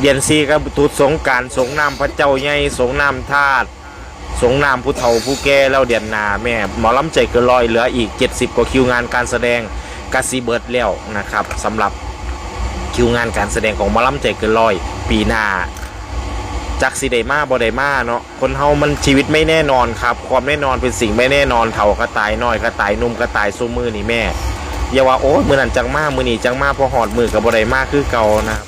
เดือนสี่ก็ตุดสงการสงน้ำพระเจ้าใหญ่สงน้ำธาตุสงน้ำผู้เฒ่าผู้แก่แล้วเดือนหนาแม่หมอลำใจเกินร้อยเหลืออีก 70 กว่าคิวงานการแสดงกาซีเบิร์ดแล้วนะครับสำหรับคิวงานการแสดงของหมอลำใจเกินร้อยปีหน้าจากสิไดมาบ่ไดมาเนาะคนเฮามันชีวิตไม่แน่นอนครับ ความแน่นอนเป็นสิ่งไม่แน่นอนเฒ่าก็ตายน้อยก็ตายนุ่มก็ตายสู้มือนี่แม่อย่าว่าโอ้ยมือนั้นจังมากมือนี้จังมากพอหอดมือกับบ่ไดมาคือเก่านะ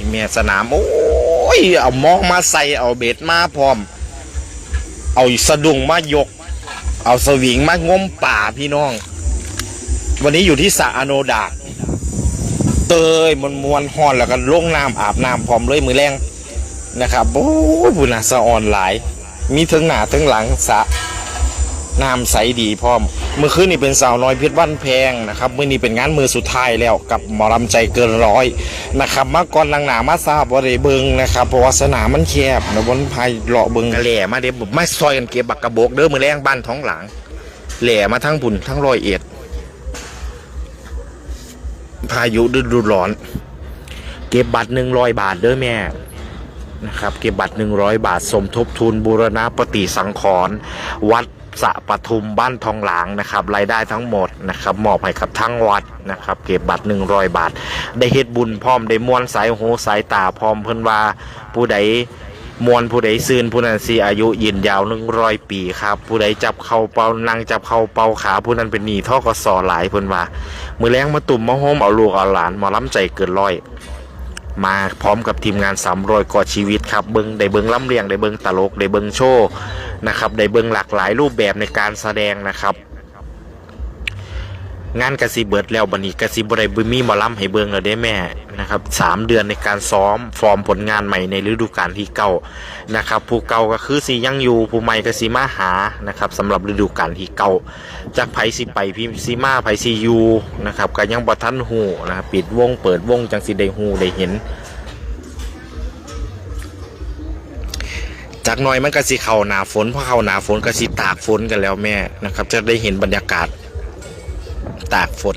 ครับนี่แม่สนามโอ้ยเอามองมาใส่เอาเบ็ดมาพร้อม เอาสะดุ้งมายก เอาสวิงมางมป่าพี่น้อง วันนี้อยู่ที่สระอโนดากเตยมันมวนหอนแล้วก็ลงน้ำอาบน้ำพร้อมเลยมือแรงนะครับโอ้ยบุญนาสะออนหลาย มีทั้งหน้าทั้งหลังสระ น้ำใสดีพร้อม เมื่อคืนนี่เป็นสาวน้อยเพชรบ้านแพงนะครับเมื่อนี้เป็นงานมือสุดท้ายแล้วกับหมอลำใจเกินร้อยนะครับมาก่อนลังหนามาทราบว่าได้เบิงนะครับเพราะว่าสนามมันแคบนะบนพายเลาะเบิงกระแหล่มาเดี๋ยวมาซอยกันเก็บบักกระโบกเด้อมือแรงบ้านท้องหลังแหล่มาทั้งบุญทั้งรอยเอ็ด พายุฤดูร้อน เก็บบัตรหนึ่งร้อยบาทเด้อแม่นะครับเก็บบัตร100บาทสมทบทุนบูรณะปฏิสังขรณ์วัด สะปทุมบ้านทองหลางนะครับรายได้ทั้งหมดนะครับมอบให้กับทั้งวัดนะครับ เก็บบัตร100 บาท ได้เฮ็ดบุญพร้อมได้มวนสายหูสายตาพร้อมเพิ่นว่าผู้ใดมวนผู้ใดซื่นผู้นั้นสิอายุยืนยาว100ปีครับ ผู้ใดจับเข้าเป่านั่งจับเข้าเป่าขาผู้นั้นเป็นหนีท่อกสอหลายเพิ่นว่ามือแรงมาตุ่มมาโฮมเอาลูกเอาหลานมาล้ำใจเกินร้อย มาพร้อมกับทีมงานสามรวยก่อชีวิตครับเบิงได้เบิงล่ำเลียงได้เบิงตลกได้เบิงโชว์นะครับได้เบิงหลากหลายรูปแบบในการแสดงนะครับ งานกสิเบิดแล้วบันนี้กสิบได้บมีมอลำให้เบิงแล้วได้แม่นะครับสามเดือนในการซ้อมฟอร์มผลงานใหม่ในฤดูกาลที่เก่านะครับผู้เก่าก็คือสียังอยู่ผู้ใหม่ก็สีมาหานะครับสำหรับฤดูกาลที่เก่าจากไผสิไปพิมซีมาไผซียูนะครับก็ยังบ่ทันหูนะครับปิดวงเปิดวงจังสิได้หูได้เห็นจากหน้อยมันก็สิเข้าหนาฝนพอเข้าหนาฝนก็สิตากฝนกันแล้วแม่นะครับจะได้เห็นบรรยากาศ ตากฝน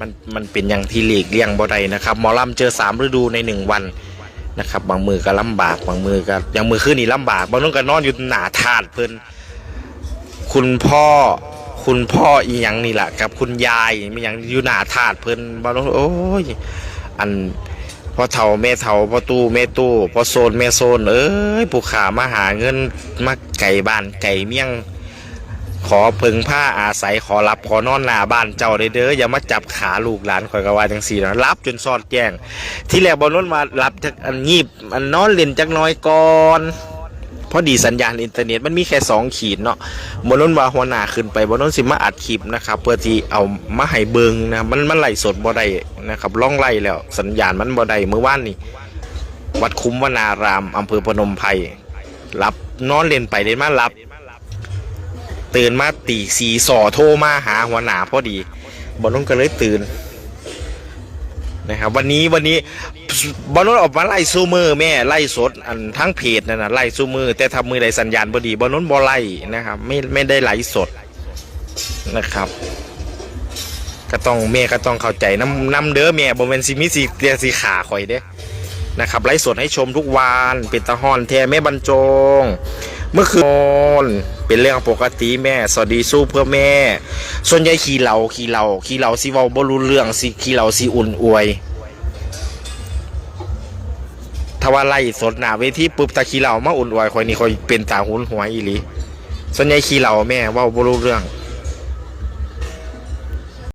มันมันเป็นอย่างที่หลีกเลี่ยงบ่ได้นะครับหมอลำเจอสามฤดูในหนึ่งวันนะครับ บางมือก็ลำบากบางมือก็อย่างมือคืนนี่ลำบาก บางนู้นก็นอนอยู่หนาทาดเพิ่นคุณพ่อคุณพ่ออีหยังนี่แหละกับคุณยายมีหยังอยู่หนาทาดเพิ่นบางนู้นโอ้ยอันพ่อเฒ่าแม่เฒ่าพ่อตู้แม่ตู้พ่อโซนแม่โซนเอ้ยผู้ขามาหาเงินมาไก่บ้านไก่เมี่ยง ขอพึงผ้าอาศัยขอรับขอนอนหน้าบ้านเจ้าเด้อเด้ออย่ามาจับขาลูกหลานคอยกว่าจังสี่นะรับจนสอดแจ้ง ที่แรกบอลนนมารับจากอันงีบอันนอนเล่นจักน้อยก่อนพอดีสัญญาณอินเทอร์เน็ตมันมีแค่สองขีดเนาะบอลนนว่าหัวหน้าขึ้นไปบอลนนสิมาอัดคลิปนะครับเพื่อที่เอามาให้เบิงนะมันมันไหลสดบ่ได้นะครับล่องไล่แล้ว สัญญาณมันบ่ได้เมื่อวานนี้วัดคุ้มวนารามอำเภอพนมไพรรับนอนเล่นไปเล่นมารับ ตื่นมาตีสีสอโทรมาหาหัวหน้าพอดีบอลนุ่นก็เลยตื่นนะครับวันนี้วันนี้บอลนุ่นออกมาไล่ซูมือแม่ไล่สดอันทั้งเพจนั่นนะไล่ซูมือแต่ทำมือใดสัญญาณบดีบอลนุ่นบอไล่นะครับไม่ไม่ได้ไล่สดนะครับก็ต้องแม่ก็ต้องเข้าใจน้ำน้ำเด้อแม่บอเป็นสิมิสีเรียสีขาข่อยเด้นะครับไล่สดให้ชมทุกวันเป็นตะฮอนแท้แม่บรรจง เมื่อคืนเป็นเรื่องปกติแม่ สวัสดีสู้เพื่อแม่ ส่วนใหญ่ขี่เหลาขี่เหลาขี่เหลาสิเว้าบ่รู้เรื่องสิขี่เหลาสิอุ่นอวยถ้าว่าไล่สดหนาเวทีปุ๊บตะขี่เหลามาอุ่นอวยคอยนี่คอยเป็นตาหุนหัวอีหลีส่วนใหญ่ขี่เหลาแม่ว่าบ่รู้เรื่อง